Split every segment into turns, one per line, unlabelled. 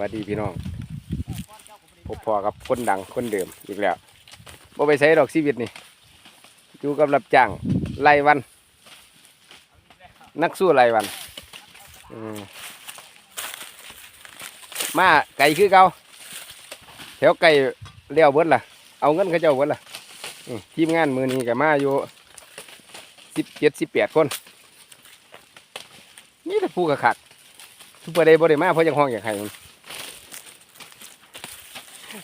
วัสดีพี่น้องพบพอกับคนดังคนเดิมอีกแล้วบ่ไปใช้ดอกชีวิตนี่อยู่กับรับจ้างรายวัน นักสู้รายวันมาไก่คือเก่าแถวไก่เลี้ยวเบิดล่ะ เอาเงินเขาเจ้าเบิดล่ะทีมงานมือนี้ก็มาอยู่สิบเจ็ดสิบแปดคน นี่แต่ผู้กระขัดทุกประเดี๋ยวบ่ได้มาเพราะยังห้องอย่างใคร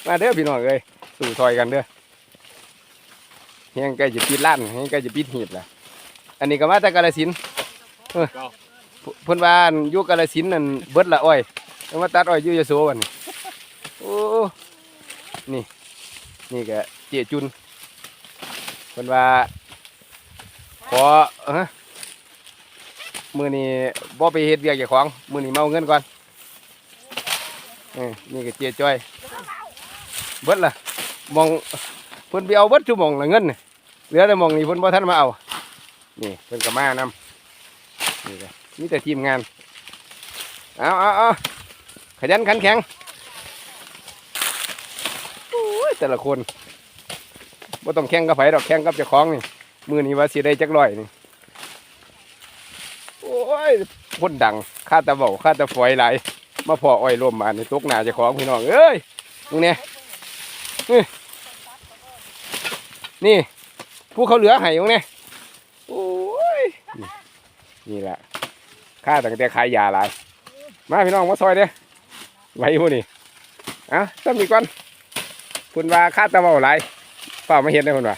มาเด้อพี่น้องเอ้ยสู่ซอยกันเด้อเฮียงใกล้จะปิดร้านเฮียงใกล้จะปิดหีบแล้วอันนี้ก็มาจากกาฬสินเพิ่นว่าอั่นยู่กาฬสินนั่นเบิดละอ้อยเอามาตัดอ้อยอยู่ยโสวันนี้โอ้นี่ นี่ก็เจียจุนเพิ่นว่าขอเออมือนี้บ่ไปเฮ็ดเวียกเจ้าของมือนี้เมาเงินก่อนนี่ก็เจียจ้อย เบิดละมองเพิ่นไปเอาเบิดชั่วโมงละเงินน่เหลือแต่มองนี้เพิ่นบ่ทันมาเอา นี่เพิ่นก็มานำนี่ก็มีแต่ทีมงานเอาเอาเอาขยันขันแข็งโอ้ยแต่ละคนบ่ต้องแข่งกับไผดอกแข่งกับเจ้าของนี่มือนี้ว่าสิได้จักร้อยนี่โอ้ยคนดังข้าตะเบาข้าตะฝอยไหลายมาพออ้อยร่วมมาในตกหนาเจะของพี่น้องเอ้ยมึงเนี่ย นี่ผู้เขาเหลือไห่ตรงนี้โอ้ยนี่นี่แหละข้าตั้งแต่ขายยาหลายมาพี่น้องมาซอยเด้ไว้พวกนี้อะต้องมีก้อนคุณว่าข้าตะเบาหลายเปล่ามาเห็นได้คุณว่า